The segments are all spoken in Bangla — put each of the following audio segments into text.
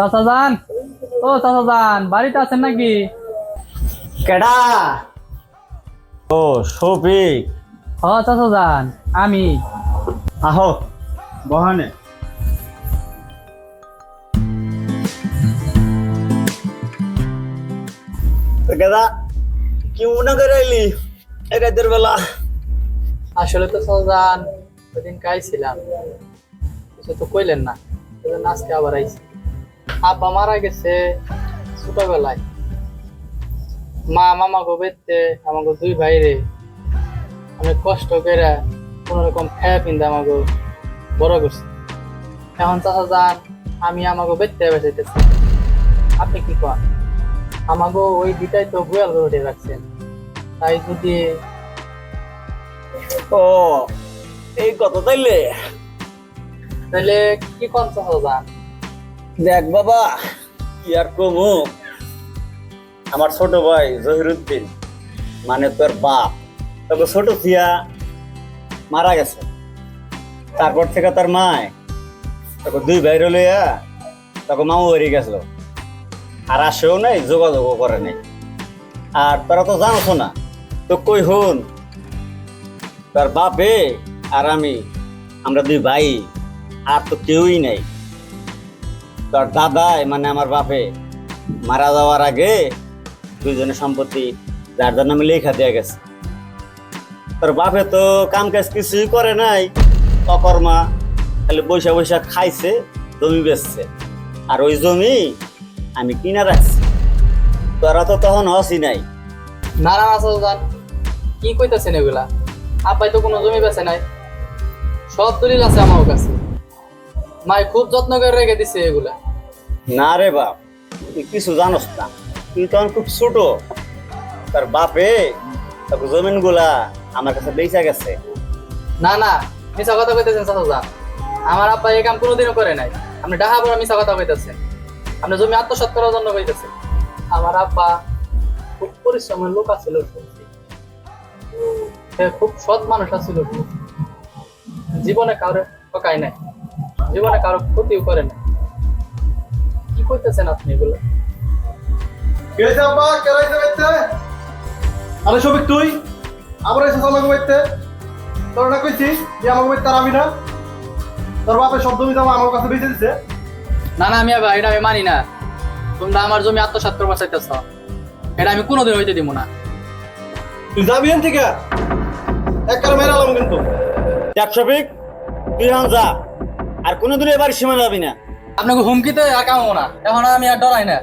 চাচা যান ও চাচা যান বাড়িতে আছেন নাকি? কেডা? ও শফিক। হ চাচা যান আমি। আহো। বহানে। কেদা কি মনে করে এলি? রাতের বেলা। আসলে তো চাচা যান ওদিন কাইছিলাম কিছু তো কইলেন না আজকে আবার আইছি। আব্বা মারা গেছে ছোটবেলায়। মা মামা গো বেতে আমাকে দুই ভাইরে। আমি কষ্ট করে কোনো রকম খায়া পিন্দা আমাকে বড় করছি। এখন চাচা যান আমি আমাকে বেতে বেঁচাইতেছি। আপনি কি কন? আমাকে ওই দুটাই তো গোয়াল করে রাখছেন। তাই যদি ও এই কত তাইলে? তাহলে কি কন চাচা যান? দেখ বাবা, কি আর কমু? আমার ছোট ভাই জহিরুদ্দিন মানে তোর বাপ। তবে ছোট থিয়া মারা গেছে। তারপর থেকে তার মায় তখন দুই ভাই লইয়া তখন মামু বেরি গেছিল। আর আসেও নাই, যোগাযোগও করে নাই। আর তোরা তো জানোস না, তো কই হন? তার বাপে আর আমি, আমরা দুই ভাই, আর তো কেউই নাই। তোর দাদাই মানে আমার বাপে মারা যাওয়ার আগে দুইজনের সম্পত্তি যার যার নামে লেখা দিয়ে গেছে। তোর বাপে তো কাম কাজ কিছুই করে নাই, অকর্মা, খালি বৈশা বৈশা খাইছে, জমি বেচছে। আর ওই জমি আমি কিনা রাখছি। তোরা তো তখন হসি নাই। না না চাচা কি কইতাছেন এগুলা? আব্বাই তো কোনো জমি বেছে নাই। সব দলিল আছে আমার কাছে। মাই খুব যত্ন করে রেখে দিছে এগুলা। না রে বাপ তুই কিছু জানোস না। তুই তখন খুব ছোট। তার বাপে তারপর জমিনগুলা আমার কাছে বেচা গেছে। না না মিছা কথা কইতেছেন চাচা আমার আব্বা এই কাম কোনোদিনও করে নাই। আপনি ডাহা বড় মিছা কথা কইতেছেন। আপনি জমি আত্মসাৎ করার জন্য কইতেছেন। আমার আব্বা খুব পরিশ্রমের লোক আছিল খুব সৎ মানুষ আছিল জীবনে কারও ঠকায় নাই। জীবনে কারও ক্ষতিও করে নাই কি করতেছেন আপনি এগুলো? আরে সবিক তুই? আবার এসে আমাকে বাইতে। তোর না কইছি যে আমাকে বাইতে তার আমি না। তোর বাপের সব জমি জমা আমার কাছে বেঁচে দিছে। না না আমি এটা আমি মানি না। তোমরা আমার জমি আত্মসাৎ করবার চাইতেছ। এটা আমি কোনোদিন হইতে দিব না। তুই যাবি এন থেকে? এক কারও মেরে আলাম কিন্তু। দেখ শফিক তুই যা। আর কোনো দূরে এবার সীমা যাবি না। আপনাকে হুমকিতে আর কামো না। এখন আমি আর ডরাই না।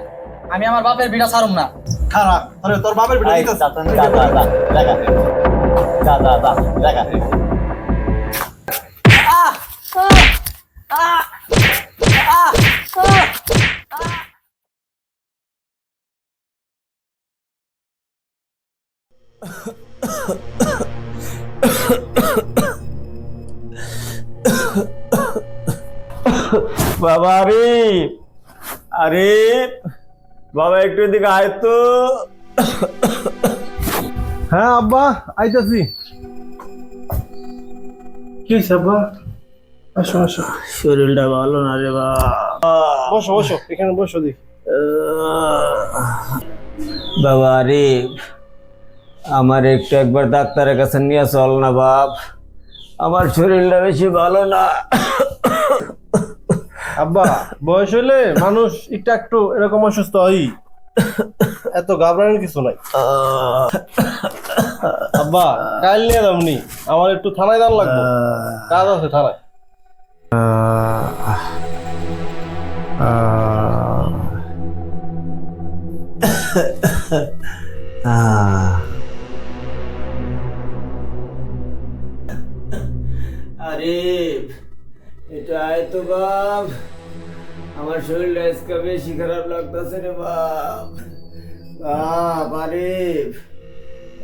আমি আমার বাপের বিড়া ছাড়ুম না। খারাপ। তোর বাপের বিড়া আই, দাদা যা, যা, যা। যা, বাবা আরে আরে বাবা একটু এদিকে আয় তো। হ্যাঁ আব্বা আইতাছি। কি আব্বা? আসো আসো। শরীরটা ভালো না রে বাবা। বসো বসো এখানে বসো দি বাবা রে আমার একটু একবার ডাক্তারের কাছে নিয়ে চল না বাপ। আমার শরীরটা বেশি ভালো না। আব্বা, বয়স হলে মানুষ একটু একটু এরকম অসুস্থ হয় এত ঘাবড়ানোর কিছু নাই। আব্বা কাল নিয়ে দামনি আমার একটু থানায় দাম লাগবে। কাজ আছে থানায়। আরে এটা আয় তো বাপ। আমার শরীরটা আজকে বেশি খারাপ লাগতেছে রে বাপ। বাপ, আরিফ,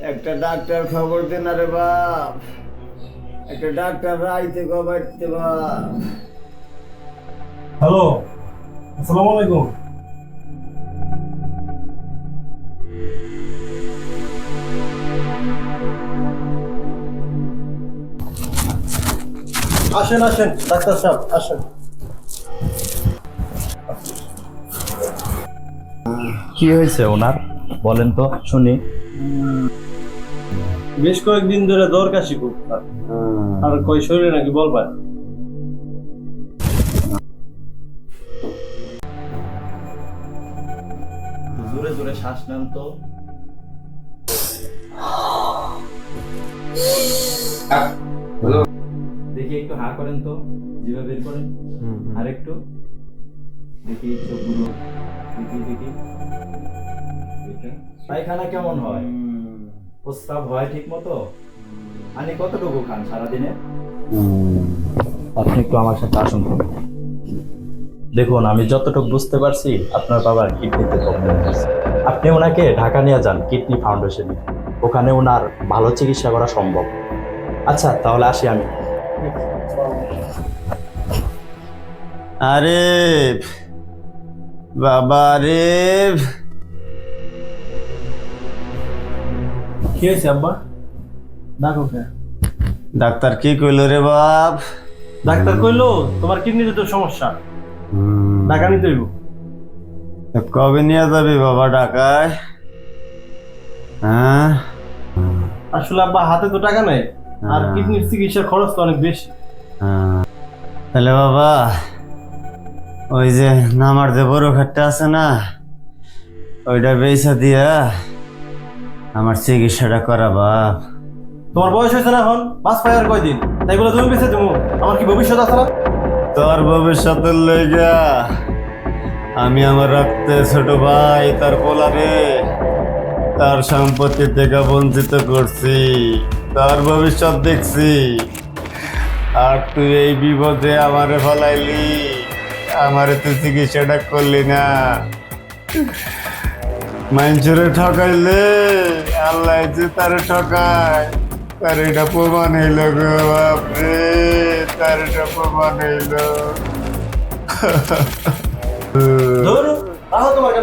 একটা ডাক্তার খবর দে না রে বাপ। একটা ডাক্তার আইতে কবাইতে বাপ। হ্যালো, আসসালামু আলাইকুম। আসেন আসেন ডাক্তার সাহেব আসেন। কি হয়েছে ওনার? বলেন তো শুনি। বেশ কয়েকদিন ধরে দর কাশি খুব। আর কই শরীরে নাকি বল পায়। জোরে জোরে শ্বাস নেন তো। একটু হা করেন তো জিভা বের করেন। আর একটু দেখি চোখগুলো দেখি দেখি। পায়খানা কেমন হয়? প্রস্রাব হয় ঠিক মতো আনি কতটুকু খান সারাদিনে? আপনি একটু আমার সাথে আসুন। দেখুন আমি যতটুকু বুঝতে পারছি আপনার বাবার কিডনিতে প্রবলেম হয়েছে। আপনি ওনাকে ঢাকা নিয়ে যান কিডনি ফাউন্ডেশনে ওখানে ওনার ভালো চিকিৎসা করা সম্ভব। আচ্ছা তাহলে আসি আমি। আরে বাবা রে। কি হয়েছে আব্বা? ডাকো কে? ডাক্তার কি কইলো রে বাপ? ডাক্তার কইলো তোমার কিডনিতে তো সমস্যা। টাকা নিতে হইব। কবে নিয়ে যাবি বাবা ঢাকায়? হ্যাঁ? আসলে আব্বা হাতে তো টাকা নাই। আর হ্যাঁ। কিডনির চিকিৎসার খরচ তো অনেক বেশি। তাহলে বাবা। ওই যে নামার যে বড় খাটটা আছে না ওইটা বেচা দিয়া আমার চিকিৎসাটা করা বাপ। তোমার বয়স হয়েছে না এখন? পাঁচ পাই আর কয়দিন? তাই বলে তুমি বেঁচে দেবো। আমার কি ভবিষ্যৎ আছে না? তোর ভবিষ্যতের লইগা আমি আমার রক্তে ছোট ভাই তার পোলারে তার সম্পত্তি থেকে বঞ্চিত করছি তার ভবিষ্যৎ দেখছি। আর তুই এই বিপদে আমারে ফলাইলি আমারে তুই চিকিৎসাটা করলি না। মানুষের ঠকাইলে আল্লাহ যে তারে ঠকায় তার এটা প্রমাণ হইল গো বাপরে তার এটা প্রমাণ হইল। ধরো রাখো তোমার?